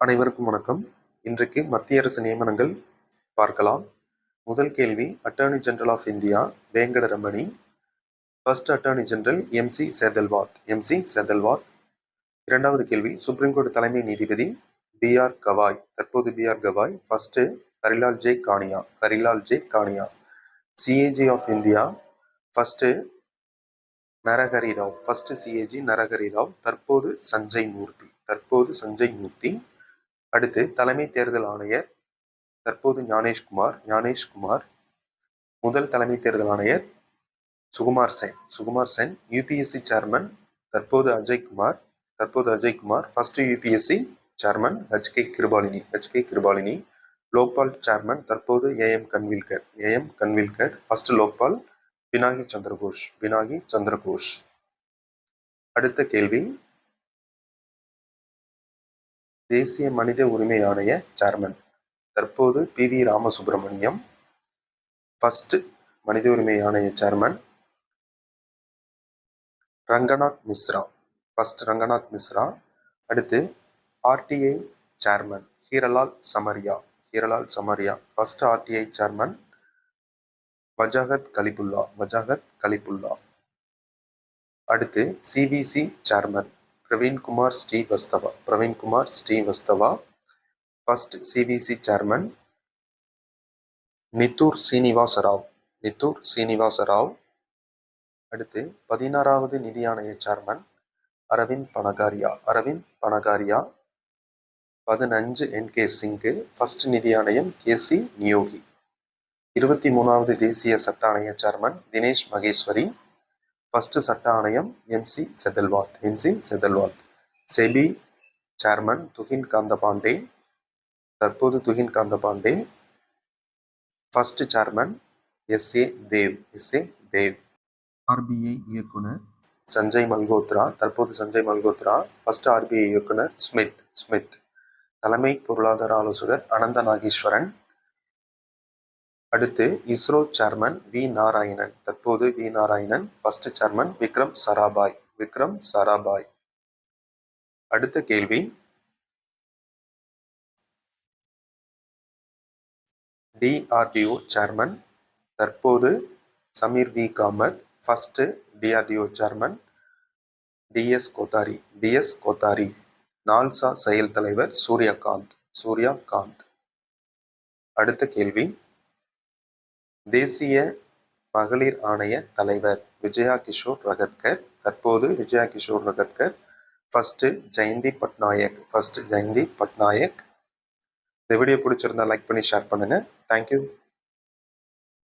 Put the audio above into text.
அனைவருக்கும் வணக்கம். இன்றைக்கு மத்திய அரசு நியமனங்கள் பார்க்கலாம். முதல் கேள்வி attorney general of India Venkata Ramani first attorney general MC Setalvad MC Setalvad இரண்டாவது கேள்வி சுப்ரீம் கோர்ட் தலைமை நீதிபதி பி ஆர் கவாய் தற்போது B R Gavai first Harilal J Kania Harilal J Kania CAG of India first Narahari Rao first CAG Narahari Rao தற்போது சஞ்சய் மூர்த்தி தற்போது சஞ்சய் மூர்த்தி அடுத்து தலைமை தேர்தல் ஆணையர் தற்போது ஞானேஷ்குமார் ஞானேஷ்குமார் முதல் தலைமை தேர்தல் ஆணையர் சுகுமார் சென். சுகுமார் சென் யூபிஎஸ்சி சேர்மன் தற்போது அஜய்குமார் தற்போது Ajay Kumar first UPSC chairman H K Kripalani. H K Kripalani Lokpal chairman தற்போது AM Khanwilkar. AM Khanwilkar first Lokpal Pinaki Chandra Ghose. Pinaki Chandra Ghose. அடுத்த கேள்வி தேசிய மனித உரிமை ஆணைய சேர்மன் தற்போது பி. வி. ராமசுப்ரமணியம் ஃபர்ஸ்ட் மனித உரிமை ஆணைய சேர்மன் ரங்கநாத் மிஸ்ரா ஃபர்ஸ்ட் ரங்கநாத் மிஸ்ரா. அடுத்து RTI chairman ஹீரலால் Samaria ஹீரலால் Samaria first RTI chairman வஜாகத் Kalifulla வஜாகத் Kalifulla. அடுத்து CBC chairman Praveenkumar Srivastava. Praveenkumar Srivastava. First CBC chairman நித்தூர் Srinivasa Rao நித்தூர் Srinivasa Rao அடுத்து பதினாறாவது நிதி ஆணைய சேர்மன் அரவிந்த் பனகாரியா அரவிந்த் பனகாரியா பதினஞ்சு என் கே சிங்கு ஃபர்ஸ்ட் நிதி ஆணையம் கே சி நியோகி இருபத்தி மூணாவது தேசிய சட்ட ஆணைய சேர்மன் தினேஷ் மகேஸ்வரி ஃபஸ்ட்டு சட்ட ஆணையம் MC Setalvad MC Setalvad SEBI chairman Tuhin Kanta Pandey தற்போது Tuhin Kanta Pandey first chairman S A Dave S A Dave RBI இயக்குனர் சஞ்சய் மல்கோத்ரா. தற்போது சஞ்சய் மல்கோத்ரா ஃபர்ஸ்ட் ஆர்பிஐ இயக்குனர் ஸ்மித் ஸ்மித் தலைமை பொருளாதார ஆலோசகர் அனந்த நாகேஸ்வரன். அடுத்து இஸ்ரோ சேர்மன் வி நாராயணன். தற்போது V Narayanan first chairman Vikram Sarabhai. Vikram Sarabhai. அடுத்த கேள்வி. டிஆர்டிஓ சேர்மன் தற்போது Sameer V Kamat first DRDO chairman DS Kothari. DS Kothari. NALSA செயல் தலைவர் சூர்யகாந்த். சூர்யாகாந்த். அடுத்த கேள்வி. தேசிய மகளிர் ஆணைய தலைவர் விஜயா கிஷோர் ரகத்கர். தற்போது விஜயா கிஷோர் ரகத்கர் ஃபஸ்ட்டு ஜெயந்தி பட்நாயக் ஃபஸ்ட்டு ஜெயந்தி பட்நாயக். இந்த வீடியோ பிடிச்சிருந்தா லைக் பண்ணி ஷேர் பண்ணுங்கள் தேங்க்யூ